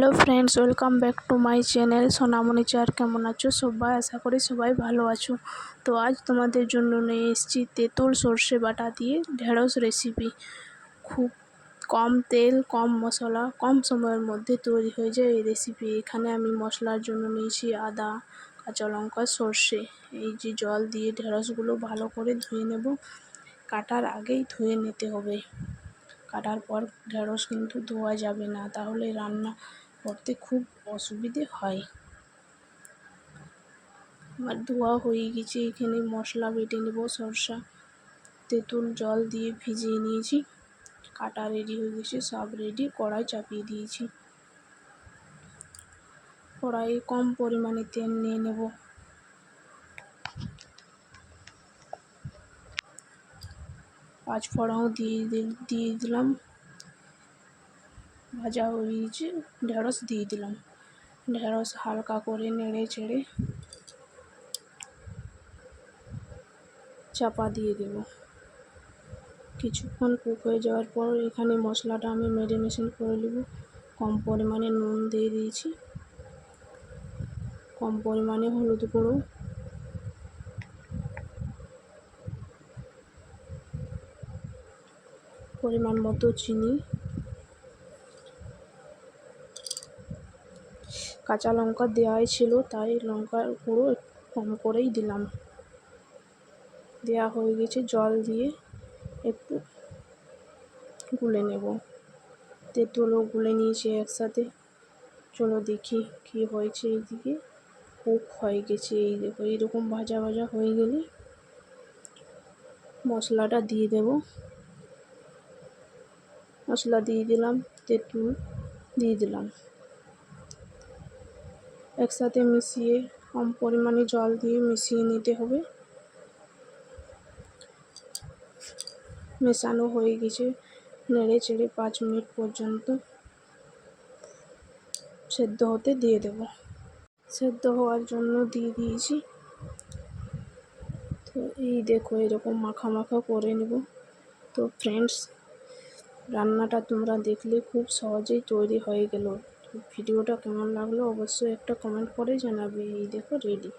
Hello friends welcome back to my channel Sonamoni চার কেমন আছো? সবাই আশা করি সবাই ভালো আছো। তো আজ তোমাদের জন্য নিয়ে এসেছি তেঁতুল সর্ষে বাটা দিয়ে ঢেঁড়স রেসিপি খুব কম তেল, কম মশলা, কম সময়ের মধ্যে তৈরি হয়ে যায় এই রেসিপি এখানে আমি মশলার জন্য নিয়েছি আদা, কাঁচা লঙ্কা, সর্ষে। এই যে জল দিয়ে ঢেঁড়সগুলো ভালো করে ধুয়ে নেব। কাটার আগেই ধুয়ে নিতে হবে। কাটার পর ঢেঁড়স কিন্তু ধোয়া যাবে না। তাহলে রান্না করতে খুব অসুবিধে হয়। আমার ধোয়া হয়ে গেছে, এখানে মশলা বেটে নেব, সরষা, তেঁতুল, জল দিয়ে ভিজিয়ে নিয়েছি। কাটা রেডি হয়ে গেছে, সব রেডি কড়াই চাপিয়ে দিয়েছি। কড়াইয়ে কম পরিমাণে তেল নিয়ে নেব। পাঁচ ফোড়ন দিয়ে দিয়ে দিলাম। ভাজা হয়ে গেছে ঢেঁড়স দিয়ে দিলাম। ঢেঁড়স হালকা করে নেড়ে চেড়ে চাপা দিয়ে দেব। কিছুক্ষণ কুক হয়ে যাওয়ার পর এখানে মশলাটা আমি ম্যারিনেশন করে নেব। কম পরিমাণে নুন দিয়ে দিয়েছি। কম পরিমাণে হলুদ গুঁড়ো। পরিমাণ মতো চিনি। কাঁচা লঙ্কা দেওয়াই ছিল, তাই লঙ্কার গুঁড়ো কম করেই দিলাম। দেওয়া হয়ে গেছে, জল দিয়ে একটু গুলে নেব। তেঁতুলও গুলে নিয়েছি একসাথে। চলো দেখি কি হয়েছে এইদিকে। কুক হয়ে গেছে, এই দেখো, এইরকম ভাজা ভাজা হয়ে গেলে মশলাটা দিয়ে দেব। মশলা দিয়ে দিলাম, তেঁতুল দিয়ে দিলাম। একসাথে মিশিয়ে কম পরিমাণে জল দিয়ে মিশিয়ে নিতে হবে। মেশানো হয়ে গেছে নেড়ে চেড়ে পাঁচ মিনিট পর্যন্ত। সেদ্ধ হতে দিয়ে দেব। সেদ্ধ হওয়ার জন্য দিয়ে দিয়েছি। তো এই দেখো এরকম মাখা মাখা করে নেব। তো ফ্রেন্ডস রান্নাটা তোমরা দেখলে খুব সহজেই তৈরি হয়ে গেল। ভিডিওটা কেমন লাগল অবশ্যই একটা কমেন্ট করে জানাবে। এই দেখো রেডি